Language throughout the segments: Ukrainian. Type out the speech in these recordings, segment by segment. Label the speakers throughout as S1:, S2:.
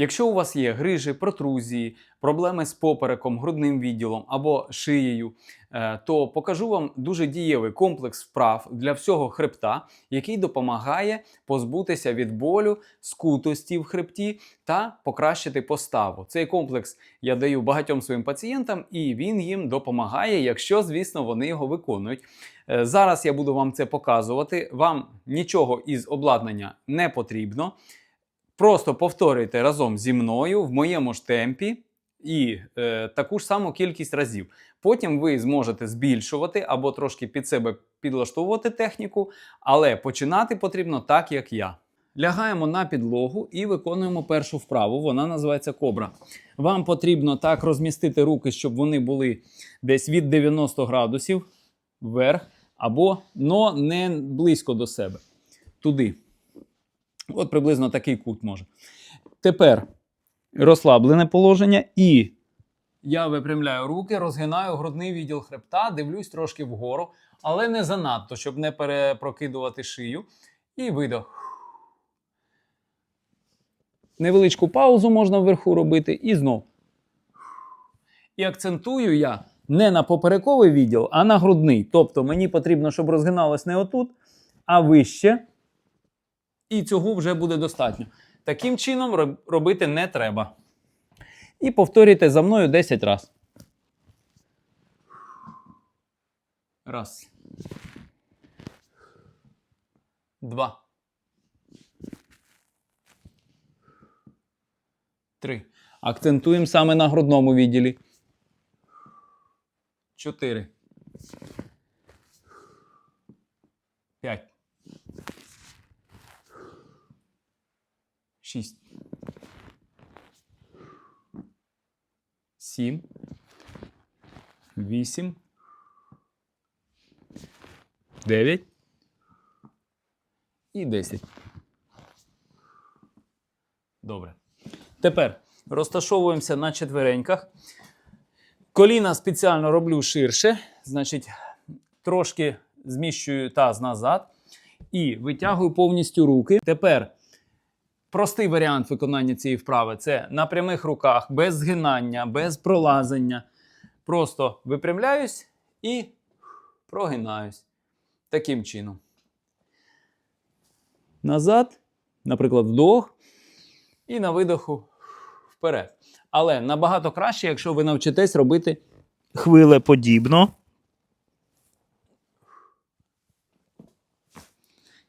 S1: Якщо у вас є грижі, протрузії, проблеми з попереком, грудним відділом або шиєю, е, то покажу вам дуже дієвий комплекс вправ для всього хребта, який допомагає позбутися від болю, скутості в хребті та покращити поставу. Цей комплекс я даю багатьом своїм пацієнтам, і він їм допомагає, якщо, звісно, вони його виконують. Е, Зараз я буду вам це показувати. Вам нічого із обладнання не потрібно. Просто повторюйте разом зі мною в моєму ж темпі і е, таку ж саму кількість разів. Потім ви зможете збільшувати або трошки під себе підлаштовувати техніку, але починати потрібно так, як я. Лягаємо на підлогу і виконуємо першу вправу. Вона називається кобра. Вам потрібно так розмістити руки, щоб вони були десь від 90 градусів вверх, або но не близько до себе. Туди. От приблизно такий кут може. Тепер розслаблене положення, і я випрямляю руки, розгинаю грудний відділ хребта, дивлюсь трошки вгору, але не занадто, щоб не перепрокидувати шию. І видох. Невеличку паузу можна вверху робити, і знов. І акцентую я не на поперековий відділ, а на грудний. Тобто мені потрібно, щоб розгиналось не отут, а вище. І цього вже буде достатньо. Таким чином робити не треба. І повторюйте за мною 10 разів. Раз. Два. Три. Акцентуємо саме на грудному відділі. Чотири. П'ять. Шість. Сім. Вісім. Дев'ять. І десять. Добре. Тепер розташовуємося на четвереньках. Коліна спеціально роблю ширше, значить, трошки зміщую таз назад і витягую повністю руки. Тепер простий варіант виконання цієї вправи це на прямих руках, без згинання, без пролазення. Просто випрямляюсь і прогинаюсь. Таким чином. Назад, наприклад, вдох, і на видоху вперед. Але набагато краще, якщо ви навчитесь робити хвилеподібно.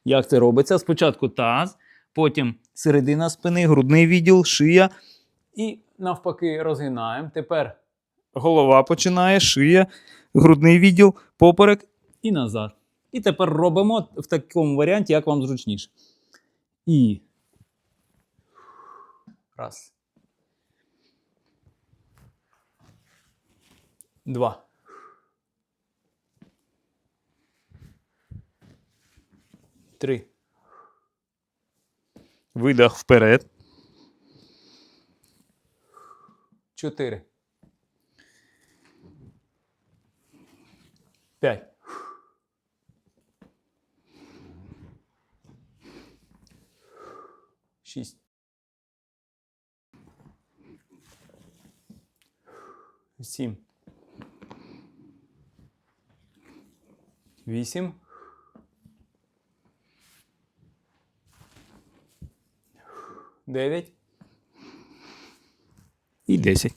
S1: Як це робиться? Спочатку таз, потім середина спини, грудний відділ, шия. І навпаки розгинаємо. Тепер голова починає, шия, грудний відділ, поперек і назад. І тепер робимо в такому варіанті, як вам зручніше. І. Раз. Два. Три. Видох вперед. Чотири. П'ять. Шість. Сім. Вісім. Дев'ять. І десять.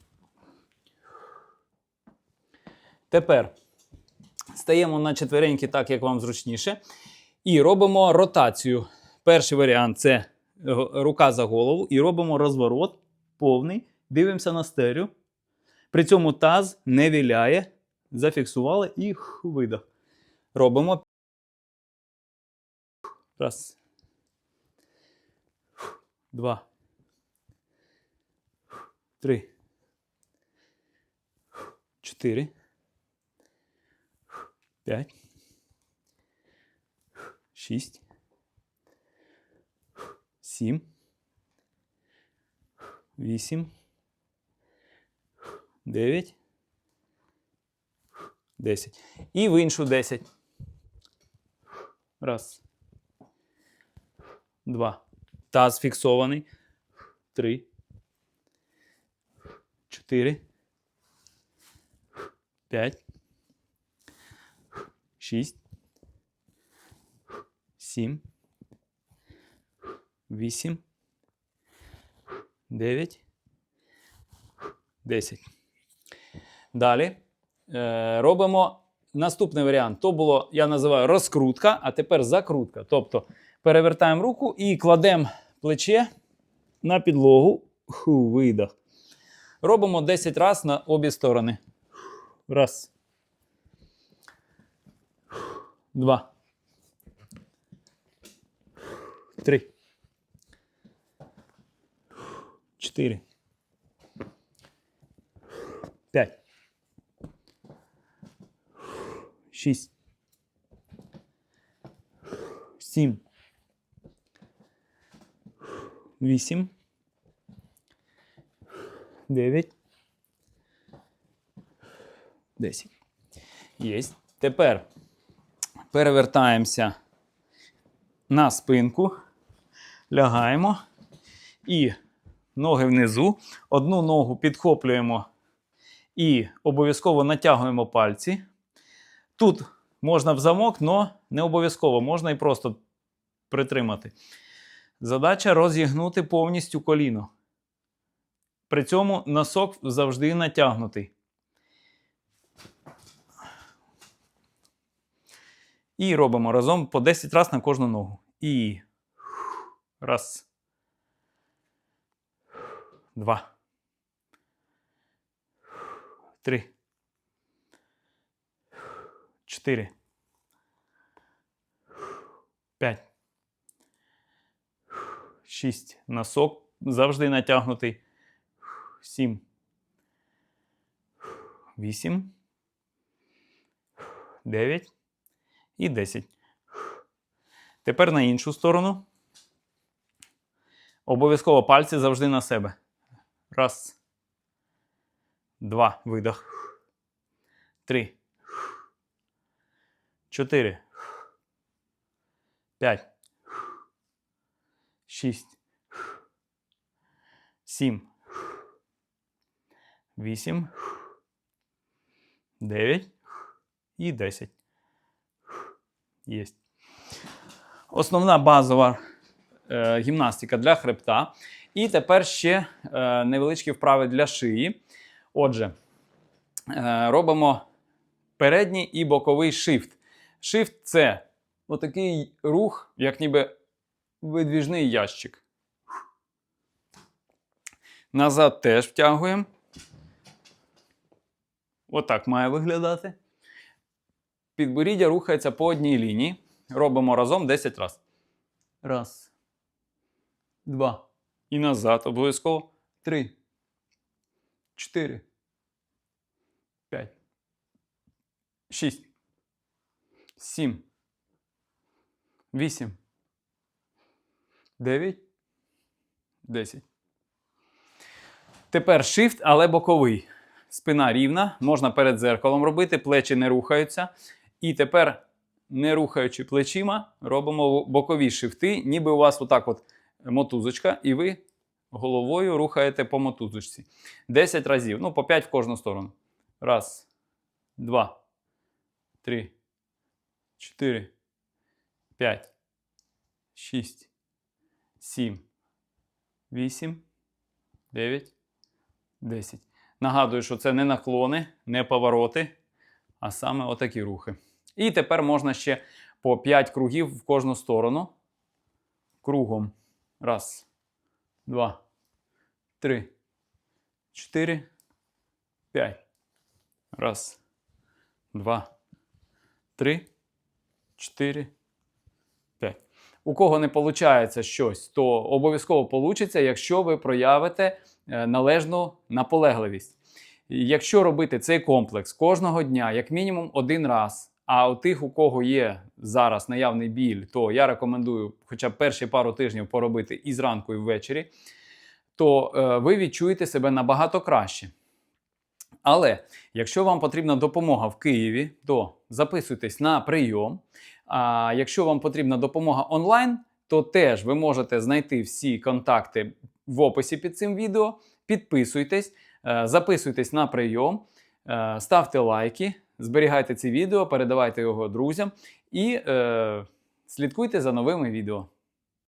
S1: Тепер стаємо на четвереньки так, як вам зручніше. І робимо ротацію. Перший варіант це рука за голову. І робимо розворот повний. Дивимося на стерю. При цьому таз не віляє. Зафіксували і видох. Робимо. Раз. Два. Три. Чотири. П'ять. Шість. Сім. Вісім. Дев'ять. Десять. І в іншу десять. Раз. Два. Таз фіксований. Три. 4, 5, 6, 7, 8, 9, 10. Далі е, робимо наступний варіант. То було, я називаю розкрутка, а тепер закрутка. Тобто перевертаємо руку і кладемо плече на підлогу. Ху, видох. Робимо 10 разів на обі сторони. Раз. Два. Три. Чотири. П'ять. Шість. Сім. Вісім. Дев'ять. Десять. Єсть. Тепер перевертаємося на спинку, лягаємо і ноги внизу. Одну ногу підхоплюємо і обов'язково натягуємо пальці. Тут можна в замок, але не обов'язково, можна і просто притримати. Задача розігнути повністю коліно. При цьому носок завжди натягнутий. І робимо разом по 10 разів на кожну ногу. І раз. Два. Три. Чотири. П'ять. Шість. Носок завжди натягнутий. Сім. Вісім. Дев'ять. І 10. Тепер на іншу сторону. Обов'язково пальці завжди на себе. Раз. Два. Видох. Три. Чотири. П'ять. Шість. Сім. Вісім. Дев'ять. І десять. Є. Основна базова е, гімнастика для хребта. І тепер ще е, невеличкі вправи для шиї. Отже, е, робимо передній і боковий шифт. Шифт це отакий рух, як ніби видвіжний ящик. Назад теж втягуємо. Отак має виглядати. Підборіддя рухається по одній лінії. Робимо разом 10 разів. Раз. Два. І назад обов'язково. Три. Чотири. П'ять. Шість. Сім. Вісім. Дев'ять. Десять. Тепер shift, але боковий. Спина рівна, можна перед дзеркалом робити, плечі не рухаються. І тепер, не рухаючи плечима, робимо бокові шифти, ніби у вас отак от мотузочка, і ви головою рухаєте по мотузочці. 10 разів. Ну, по 5 в кожну сторону. Раз, два, три, чотири, п'ять, шість, сім, вісім, дев'ять, десять. Нагадую, що це не наклони, не повороти, а саме отакі рухи. І тепер можна ще по 5 кругів в кожну сторону. Кругом. Раз, два, три, чотири, п'ять. Раз, два, три, чотири, п'ять. У кого не виходить щось, то обов'язково вийде, якщо ви проявите е, належну наполегливість. Якщо робити цей комплекс кожного дня, як мінімум один раз. А у тих, у кого є зараз наявний біль, то я рекомендую хоча б перші пару тижнів поробити і зранку, і ввечері, то е, ви відчуєте себе набагато краще. Але якщо вам потрібна допомога в Києві, то записуйтесь на прийом. А якщо вам потрібна допомога онлайн, то теж ви можете знайти всі контакти в описі під цим відео. Підписуйтесь. Е, Записуйтесь на прийом, е, ставте лайки, зберігайте це відео, передавайте його друзям і е, слідкуйте за новими відео.